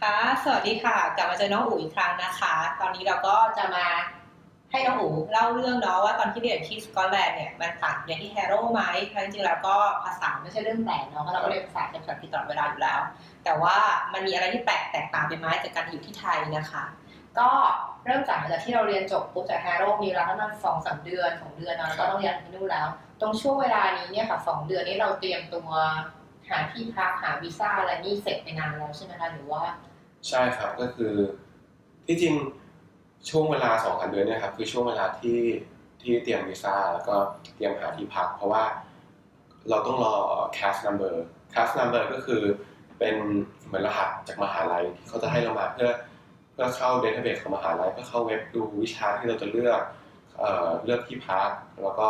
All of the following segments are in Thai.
ค่ะ สวัสดีค่ะ กลับมาเจอน้องอู๋อีกครั้งนะคะ ตอนนี้เราก็จะมาให้น้องอู๋เล่าเรื่องเนาะว่าตอนที่เรียนที่สกอตแลนด์เนี่ยมันต่างเรียนที่แฮร์โร่ไหมเพราะจริงๆแล้วก็ภาษาไม่ใช่เรื่องแปลกเนาะเพราะเราก็เรียนภาษาเป็นภาษาอังกฤษตลอดเวลาอยู่แล้ว แต่ว่ามันมีอะไรที่แปลกแตกต่างไปไหมจากการอยู่ที่ไทยนะคะ ก็เริ่มจากหลังจากที่เราเรียนจบปุ๊บจากแฮร์โร่มีเวลาประมาณสองสามเดือนสองเดือนเนาะแล้วก็ต้องเรียนที่นู่นแล้ว ตรงช่วงเวลานี้เนี่ยค่ะสองเดือนนี้เราเตรียมตัว หาที่พักหาวีซ่าอะไรนี่เสร็จไปนานแล้วใช่ไหมคะหรือว่า ใช่ครับก็คือที่จริงช่วงเวลาสองสามเดือนเนี่ยครับคือช่วงเวลาที่ที่เตรียมวีซ่าแล้วก็เตรียมหาที่พัก เพราะว่าเราต้องรอ cash number cash number ก็คือเป็นเหมือนรหัสจากมหาลัยที่เขาจะให้เรามาเพื่อเพื่อเข้า database ของมหาลัยเพื่อเข้าเว็บดูวิชาที่เราจะเลือกเอ่อเลือกที่พักแล้วก็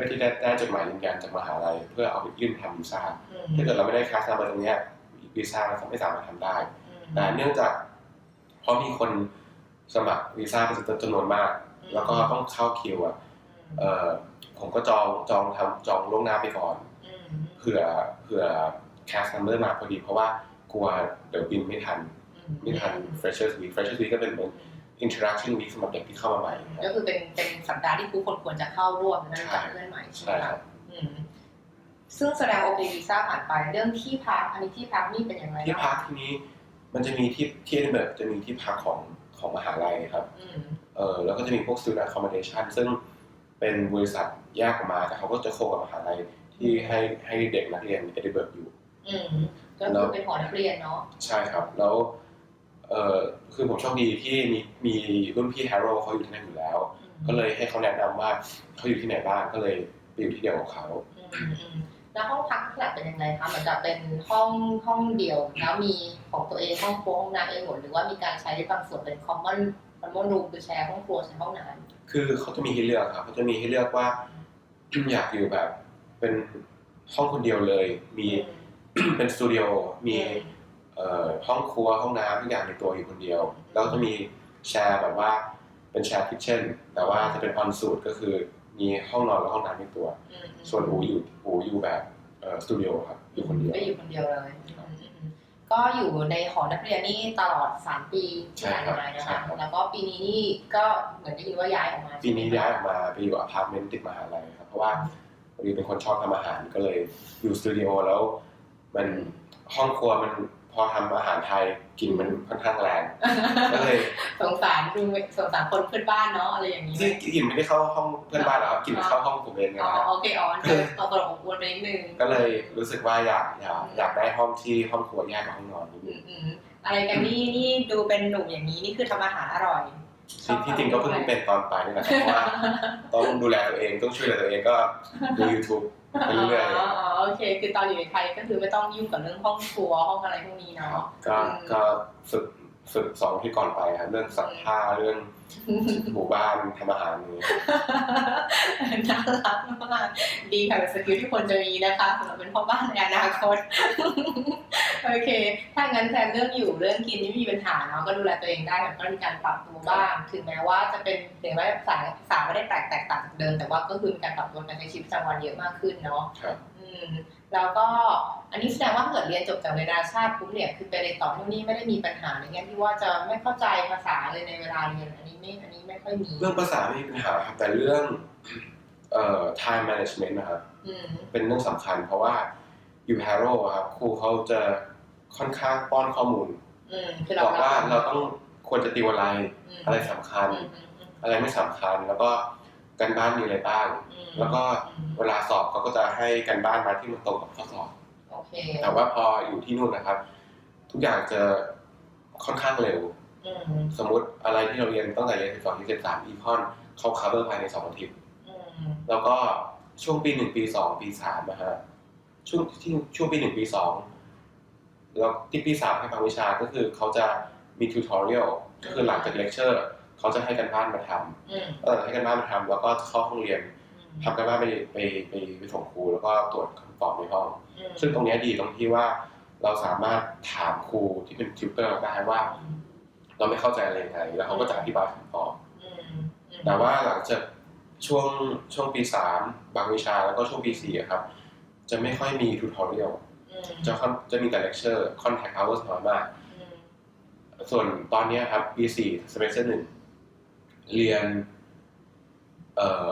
พื่อที่ได้ได้จดหมายยืนยันจากมหาลัยเพื่อเอาไปยื่นทำวีซ่าอืมถ้าเกิดเราไม่ได้ cash number ตรงเนี้ยวีซ่าเราไม่สามารถทำได้แต่เนื่องจากเพราะมีคนสมัครวีซ่าเป็นจำนวนมาก แล้วก็ต้องเข้าคิวอะเออผมก็จองจองทำจองล่วงหน้าไปก่อนอืมเผื่อเผื่อแคส number มาพอดีเพราะว่ากลัวเดี๋ยวบินไม่ทันไม่ทัน freshers week freshers week ก็เป็นเหมือน introduction week สำหรับเด็กที่เข้ามาใหม่คก็รับคือเป็นเป็นสัปดาห์ที่ทุกคนควรจะเข้าร่วมนั่นใช่จากเพื่อนใหม่ใช่ไหมใช่คคะรับอืมซึ่งแสดงโอเควีซ่าผ่านไปเรื่องที่พักอันนี้ที่พักนี่เป็นอย่างไรที่บ้างพักที่นี้มันจะมีที่ที่เอดินเบิร์กจะมีที่พักของของมหาลัยครับอืมเออแล้วก็จะมีพวก student accommodation ซึ่งเป็นบริษัทแยกออกมาแต่เขาก็จะโคกับมหาลัยที่ให้ให้เด็กนักเรียนเอดิเบิร์กอยู่ อืมก็คือเป็นหอนักเรียนเนาะใช่ครับแล้ว เออคือผมโชคดีที่มีมีรุ่นพี่แฮร์โร่เขาอยู่ที่นั่นอยู่แล้วอืมก็เลยให้เขาแนะนำว่าเขาอยู่ที่ไหนบ้างก็เลยไปอยู่ที่เดียวกับเขาอืมอืมอืมแล้วห้องพักลักษณะเป็นยังไงคะเหมือนกับเป็นห้องห้องเดียวแล้วมีของตัวเองห้องครัวห้องน้ำเองหมดหรือว่ามีการใช้บางส่วนเป็น common common room คือแชร์ห้องครัวใช้ห้องน้ำคือเขาจะมีให้เลือกครับเขาจะมีให้เลือกว่าอยากอยู่แบบ เป็นห้องคนเดียวเลย มีเป็นสตูดิโอมีเอ่อ ห้องครัวห้องน้ำทุกอย่างในตัวอยู่คนเดียว แล้วก็จะมีแชร์แบบว่าเป็นแชร์คิทเช่น แต่ว่าจะเป็นออนสูตก็คือมีห้องนอนและห้องน้ำในตัวอืมอืมส่วนอูอยู่อูอยู่แบบเอ่อสตูดิโอครับอยู่คนเดียวก็อยู่คนเดียวเลยอืมอืมอืมก็อยู่ในหอนักเรียนนี่ตลอด 3 ปีที่ผ่านมานะใช่คะครับแล้วก็ปีนี้นี่ก็เหมือนได้ยินว่าย้ายออกมาปีนี้ย้ายออกมาไปอยู่อพาร์ตเมนต์ติดมหาลัยครับเพราะว่าพอดีเป็นคนชอบทำอาหารก็เลยอยู่สตูดิโอแล้วมันห้องครัวมัน พอทำอาหารไทยกลินมันค่อนข้างแรงก็เลยสงสารดูสงสารคนเพื่อนบ้านเนาะอะไรอย่างนี้ที่กลิ่นไม่ได้เข้าห้องเพื่อนบ้านหรอกครับกลิ่นเข้าห้องผมเองอ๋อนะครับโอเคอ๋อมันคือตกลงอบอวนไปนิดนึงก็เลยรู้สึกว่าอยากอยากอยากได้ห้องที่ห้องครัวแยกกับห้องนอนนิดอืนึงมอืมอะไรกันนี่นี่ดูเป็นหนุ่มอย่างนี้นี่คือทำอาหารอร่อยที่ที่จริงก็เพิ่งเป็นตอนปลายนี่แหละครับเพราะว่าต้องดูแลตัวเองต้องช่วยเหลือตัวเองก็ดู YouTube ไปเรื่อยอ๋ออ๋อ โอเค คือตอนอยู่ในไทยก็คือไม่ต้องยุ่งกับเรื่องห้องครัวห้องอะไรพวกนี้ๆเนาะก็ก็ฝึก ฝึกสองที่ก่อนไปครับเรื่องซักผ้าเรื่องหมู่บ้านทำอาหารนี้น่ารักมากดีค่ะเป็นสกิลที่ควรจะมีนะคะสำหรับเป็นพ่อบ้านในอนาคตโอเค ถ้างั้นแทนเรื่องอยู่เรื่องกินนี่ไม่มีปัญหาเนาะก็ดูแลตัวเองได้แต่ก็มีการปรับตัวบ้าง ถึงแม้ว่าจะเป็นถึงแม้ภาษาภาษาไม่ได้แตกแตกต่างจากเดิมแต่ว่าก็คือมีการปรับตัวการใช้ชีวิตประจำวันเยอะมากขึ้นเนาะครับอืม แล้วก็อันนี้แสดงว่าถ้าเกิดเรียนจบจากนานาชาติปุ๊บเนี่ยคือไปเรียนต่อที่นี่ไม่ได้มีปัญหาในแง่ที่ว่าจะไม่เข้าใจภาษาเลยในเวลาเรียนอันนี้ไม่อันนี้ไม่ค่อยมี เรื่องภาษาไม่มีปัญหาครับแต่เรื่องเอ่อ time management นะครับอืมเป็นเรื่องสำคัญ เพราะว่าอยู่ Harrow อะครับครูเขาจะค่อนข้างป้อนข้อมูลอืมคือเราบอกว่าเราต้องควรจะติวอะไร มอะไรสำคัญ อืมอืมอืมอะไรไม่สำคัญ แล้วก็การบ้านมีอะไรบ้าง แล้วก็อืมเวลาสอบเขาก็จะให้การบ้านมาที่มันตรงกับข้อสอบ โอเคแต่ว่าพออยู่ที่นู่นนะครับ ทุกอย่างจะค่อนข้างเร็ว อืมสมมุติอะไรที่เราเรียนตั้งแต่เรียน12ที่13อีคอนเขา cover ภายใน2อาทิตย์ อืมแล้วก็ช่วงปีหนึ่งปีสองปีสามนะฮะช่วงที่ช่วงปีหนึ่งปีสองแล้วที่ปีสามให้บางวิชาก็คือเขาจะมีทิวทอเรียลก็คือหลังจากเลคเชอร์เขาจะให้กันบ้านมาทอืมำเออให้กันบ้านมาทำแล้วก็เข้าห้องเรียน ทำกันบ้านไปไปไปไปส่งครูแล้วก็ตรวจคำตอบในห้องอืมซึ่งตรงเนี้ยดีตรงที่ว่าเราสามารถถามครูที่เป็นทิวเตอร์ได้ว่า เราไม่เข้าใจอะไรยังไงแล้วเขาก็จะอธิบายคำตอบอืมอืมแต่ว่าหลังจากช่วงช่วงปีสามบางวิชาแล้วก็ช่วงปีสี่อะครับ จะไม่ค่อยมีทูทอเรียลอือืมจะค่อนจะมีแต่ lecture contact hours น้อยมากอืมส่วนตอนเนี้ยครับปีสี่ semester หนึ่งเรียน เอ่อ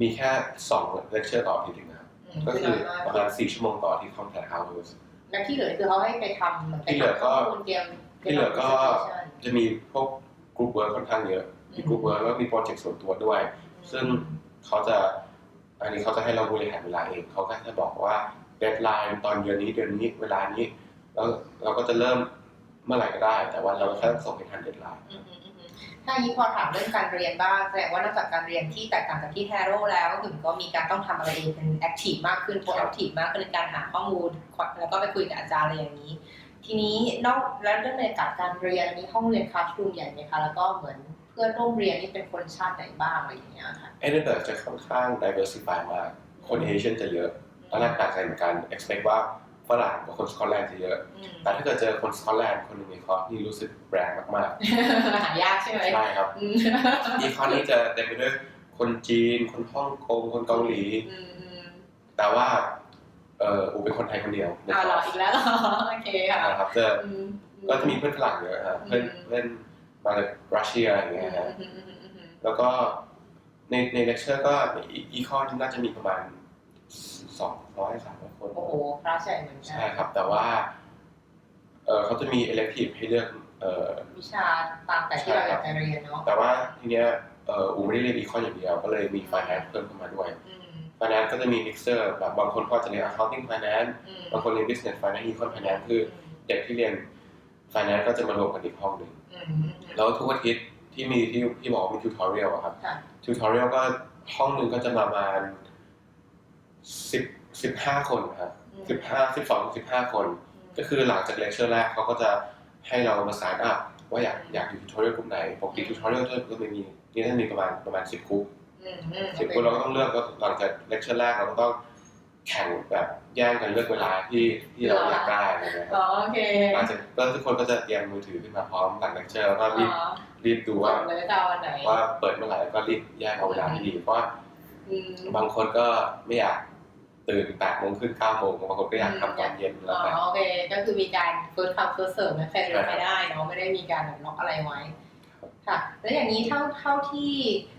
มีแค่สอง lecture ต่ออาทีหนึงนะครับอืมก็คือคืน้ออยมากประมาณสี่ชั่วโมงต่อที่ contact hours แล้วที่เหลือคือเขาให้ไปทำเหมือนไปที่เหลือทำก็ข้อมูลเตรียมที่เหลือก็ presentation จะมีพวก group work ค่อนข้างเยอะมี group work แล้วมีโปรเจกต์ส่วนตัวด้วย ซึ่งเขาจะอันนี้เขาจะให้เราบริหารเวลาเองเขาก็จะบอกว่าเดทไลน์ตอนเดือนนี้เดือนนี้เวลานี้ แล้วเราก็จะเริ่มเมื่อไหร่ก็ได้ แต่ว่าเราแค่ส่งให้ทันเดทไลน์ อืมอืมอืมอืมถ้าอย่างนี้พอถามเรื่องการเรียนบ้างแสดงว่านอกจากการเรียนที่แตกต่างจากที่แฮร์โร่แล้วก็คือก็มีการต้องทำอะไรเองเป็นแอคทีฟมากขึ้นโปรแอคทีฟมากขึ้นในการหาข้อมูลแล้วก็ไปคุยกับอาจารย์อะไรอย่างนี้ ทีนี้นอกแล้วเรื่องในการการเรียนมีห้องเรียนคลาสรูมใหญ่ไหมคะแล้วก็เหมือนเพื่อนร่วมเรียนนี่เป็นคนชาติไหนบ้างอะไรอย่างเงี้ยค่ะเอเดนเบิร์กจะค่อนข้าง diversify มากคนเอเชียนจะเยอะตอนแรกแปลกใจเหมือนกัน expect ว่า ฝรั่งกับคนสกอตแลนด์จะเยอะ อืมแต่ถ้าเกิดเจอคนสกอตแลนด์คนหนึ่งในคอร์สนี่รู้สึกแปลกมากหายากใช่ไหมๆใช่ครับ อืมอีคอนนี้จะเต็มไปด้วยคนจีน คนฮ่องกง คนเกาหลีอืมอืมแต่ว่า เอออูเป็นคนไทยคนเดียวในอ่าคเหรออร์สอีกแล้วเหรอโอเคค่ะนะครับจะอืม ก็จะมีเพื่อนฝรั่งเยอะครับเพื่อนอืม เพื่อนมาจากรัสเซียอย่างเงี้ยฮะอืมอืมอืมอืมแล้วก็ในในเลคเชอร์ก็อีคอนน่าจะมีประมาณ สองร้อยสามร้อยคน โอ้โหคลาสใหญ่เหมือนกัใช่ครับ แต่ว่าเออเขาจะมี elective ให้เลือกเออ วิชาตามแต่ที่เราอยากจะเรียนเนาะแต่ว่าทีเนี้ยเอออูไม่ได้เรียนอีคอนอย่างเดียว ก็เลยมี finance เพิ่มเข้ามาด้วย อืม finance ก็จะมี mixer แบบบางคนก็จะเรียน accounting finance อืมบางคนเรียน business finance econ finance คือเด็กที่เรียน finance ก็จะมารวมกันอีกห้องหนึ่ง อืมอืมแล้วทุกอาทิตย์ที่มีที่ที่บอกว่ามี tutorial อะครับ ค่ะ tutorial ก็ห้องหนึ่งก็จะประมาณ สิบสิบห้าคนครับสิบห้าสิบสองสิบห้าคน ก็คือหลังจากเลคเชอร์แรกเขาก็จะให้เรามาสายอัพว่าอยากอยากอยู่ tutorial กลุ่มไหนปกติ tutorial ก็จะมีนี่จะมีประมาณประมาณสิบกลุ่มอืมอืมสิบกลุ่มเราก็ต้องเลือกก็หลังจากเลคเชอร์แรกเราก็ต้องแข่งแบบแย่งกันเลือกเวลาที่ที่เราอยากได้อะไรเงี้ยคอ๋รัอบโอเคหลังจากก็ทุกคนก็จะเตรียมมือถือขึ้นมาพร้อมหลังเลคเชอร์แล้วก็รีบอ๋อรีบดูว่าว่าเลยจะเอาอันไหนว่าเปิดเมื่อไหร่ก็รีบแยกเอาเวลาที่ดีเพราะว่าอืมบางคนก็ไม่อยาก ตื่นแปดโมงขึ้นเก้าโมงบางคนก็อยากทำตอนเย็นอ๋แล้วแต่อโอเคก็คือมีการ first come first serve นะใครเรียนไม่ได้เนาะไม่ได้มีการแบบล็อกอะไรไว้ค่ะแล้วอย่างนี้เท่าเท่าที่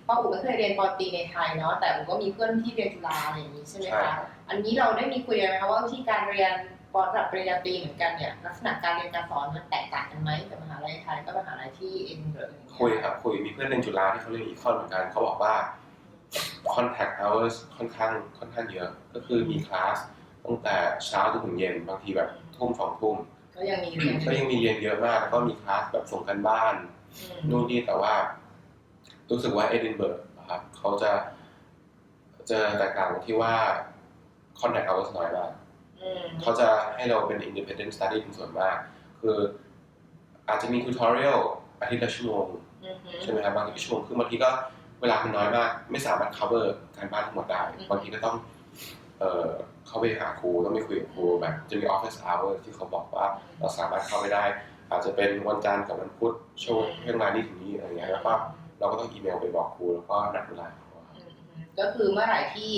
เพราะอู๋ก็เคยเรียนปอตรีในไทยเนาะแต่อู๋ก็มีเพื่อนที่เรียนจุฬาอะไรอย่างนี้ใช่ไหมใช่คะอันนี้เราได้มีคุยกันไหมคะว่าวิธีการเรียนปอระดับปริญญาตรีเหมือนกันเนี่ยลักษณะการเรียนการสอนมันแตกต่างกันไหมกับมหาลัยไทยกับมหาลัยที่เอ็นเบอร์คุยครับคุยมีเพื่อนเรียนจุฬาที่เขาเรียนอีคอนเหมือนกันเขาบอกว่า contact hours ค่อนข้างค่อนข้างเยอะ ก็คือมีคลาสตั้งแต่เช้าจนถึงเย็นบางทีแบบทุ่มสองทุ่มก็ยังมีเรียนก็ยังมีเรียนเยอะมากแล้วก็มีคลาสแบบส่งกันบ้านอืมนู่นนี่แต่ว่า รู้สึกว่าเอดินเบิร์กนะครับเขาจะจะแตกต่างตรงที่ว่า contact hours น้อยมากอืมเขาจะให้เราเป็น independent study เป็นส่วนมาก คืออาจจะมี tutorial อาทิตย์ละชั่วโมงอืมใช่ไหมครับบางทีชั่วโมงคือบางทีก็ เวลามันน้อยมากไม่สามารถ cover การบ้านทั้งหมดได้อืมบางทีก็ต้องเอ่อเข้าไปหาครูต้องไปคุยกับครูแบบจะมี office hour ที่เขาบอกว่าเราสามารถเข้าไปได้ อาจจะเป็นวันจันทร์กับวันพุธช่วงเรื่องงานนี้ถึงนี้อะไรอย่างเงี้ยแล้วก็เราก็ต้องอีเมลไปบอกครูแล้วก็นัดเวลาเขาครับอืมอืมก็คือเมื่อไหร่ที่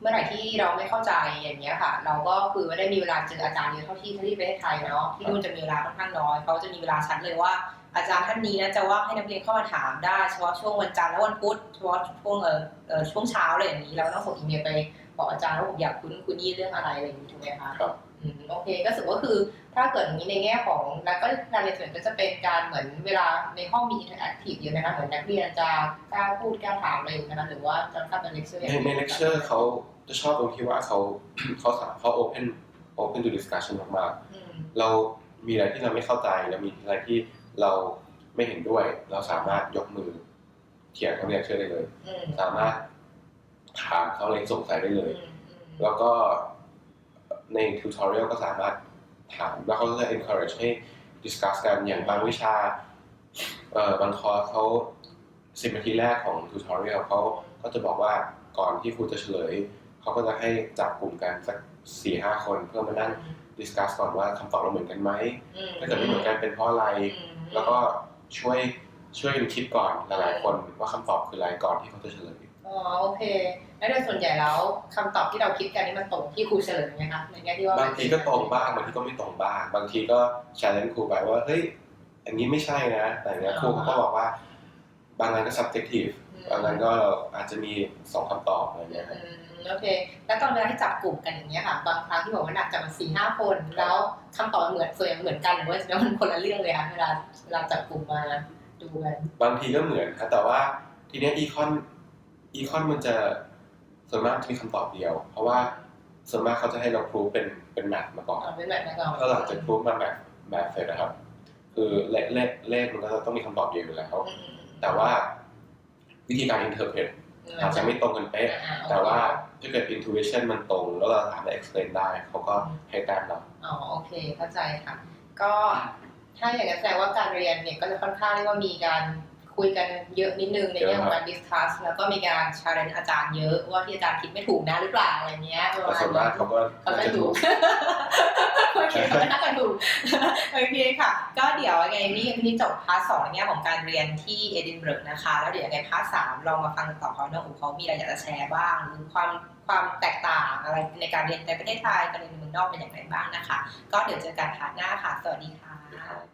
เมื่อไหร่ที่เราไม่เข้าใจอย่างเงี้ยค่ะ เราก็คือไม่ได้มีเวลาเจออาจารย์เยอะเท่าที่ที่ประเทศไทยเนาะที่นู่นจะมีเวลาค่อนข้างน้อยเขาจะมีเวลาชัดเลยว่า อาจารย์ท่านนี้นะจะว่างให้นักเรียนเข้ามาถามได้เฉพาะช่วงวันจันทร์และวันพุธเฉพาะช่วงเออเออช่วงเช้าอะไรอย่างนี้เราก็ต้องส่งอีเมลไปบอกอาจารย์ว่าผมอยากคุ้นคุณยี่เรื่องอะไรอะไรอย่างนี้ถูกไหมคะครับอืมโอเคก็ถือว่าคือถ้าเกิดอย่างนี้ในแง่ของแล้วก็การเรียนส่วนก็จะเป็นการเหมือนเวลาในห้องมีอินเทอร์แอคทีฟเยอะนะคะเหมือนนักเรียนจะกล้าพูดกล้าถามอะไรอยู่นะคะหรือว่าจะเข้าเป็นเลคเชอร์ในในเลคเชอร์เขาจะชอบตรงที่ว่าเขาเขาสามเขา open open to discussion มากอืมๆเรามีอะไรที่เราไม่เข้าใจแล้วมีอะไรที่ เราไม่เห็นด้วย เราสามารถยกมือเถียงกับเลคเชอร์ได้เลยอืมสามารถถามเขาอะไรสงสัยได้เลยอืมอืมแล้วก็ใน tutorial ก็สามารถถามแล้วเขาจะ encourage ให้ discuss กันอย่างบางวิชาเอ่อบางคอร์สเขาสิบนาทีแรกของ tutorial เขาก็จะบอกว่าก่อนที่ครูจะเฉลย เขาก็จะให้จับกลุ่มกันสักสี่ห้าคนเพื่อมานั่ง discuss ก่อนว่าคำตอบเราเหมือนกันไหมอืมถ้าเกิดไม่เหมือนกันเป็นเพราะอะไรอืม แล้วก็ช่วยช่วยกันคิดก่อนหลายๆคนว่าคำตอบคืออะไรก่อนที่เขาจะเฉลยอ๋อโอเค แล้วโดยส่วนใหญ่แล้วคำตอบที่เราคิดกันนี่มันตรงที่ครูเฉลยไหมคะในแง่ที่ว่าบางทีก็ตรงบ้างบางทีก็ไม่ตรงบ้าง บางทีก็ challenge ครูไปว่าเฮ้ยอันนี้ไม่ใช่นะแต่เนี้ยครูเขาก็บอกว่า บางงานก็ subjective บางงานก็อาจจะมีสองคำตอบอะไรเงี้ยครับอืม โอเค แล้วตอนเวลาที่จับกลุ่มกันอย่างเงี้ยค่ะ บางครั้งที่บอกว่าหนักจับมาสี่ห้าคน แล้วคำตอบเหมือนส่วนใหญ่เหมือนกันหรือว่าจะมันคนละเรื่องเลยคะเวลาเวลาจับกลุ่มมาดูกันบางทีก็เหมือนครับแต่ว่าทีเนี้อีคอนอีคอนมันจะส่วนมากจะมีคำตอบเดียว เพราะว่าส่วนมากเขาจะให้เราพรูฟเป็นเป็นแมทมาก่อนเอาเป็นแบบนั้นก่อนถ้าหลังจากพรูฟมาแมทแมทเสร็จนะครับ คือเลขเลขเลขมันก็ต้องมีคำตอบเดียวอยู่แล้วอืมแต่ว่าวิธีการ interpret อืม อาจจะไม่ตรงกันเป๊ะอ่าโอเคแต่ว่าถ้าเกิด intuition มันตรง แล้วเราสามารถ explain ได้เขาก็ให้แต้มเราอ๋อโอเคเข้าใจค่ะ ก็ถ้าอย่างนั้นแสดงว่าการเรียนเนี่ยก็จะค่อนข้างเรียกว่ามีการคุยกันเยอะนิดนึงในเรื่องของการดิสคัสแล้วก็มีการชาเลนอาจารย์เยอะว่าที่อาจารย์คิดไม่ถูกนะหรือเปล่าอะไรเงี้ยประแต่มาณส่วนมากนี้เขาก็เขาน่าจะจะถูถูกกโอ เคเขาน่าจะถูกโอเคค่ะ ก็เดี๋ยวยังไงนี่พี่จบพาร์ทสองในแง่ของการเรียนที่เอดินบะระนะคะ แล้วเดี๋ยวยังไงพาร์ทสามลองมาฟังต่อเขาเนาะอูเขามีอะไรอยากจะแชร์บ้างหรือความความแตกต่างอะไรในการเรียนในประเทศไทยการเรียนในเมืองนอกเป็นอย่างไรบ้างนะคะ ก็เดี๋ยวเจอกันพาร์ทหน้าค่ะ สวัสดีค่ะ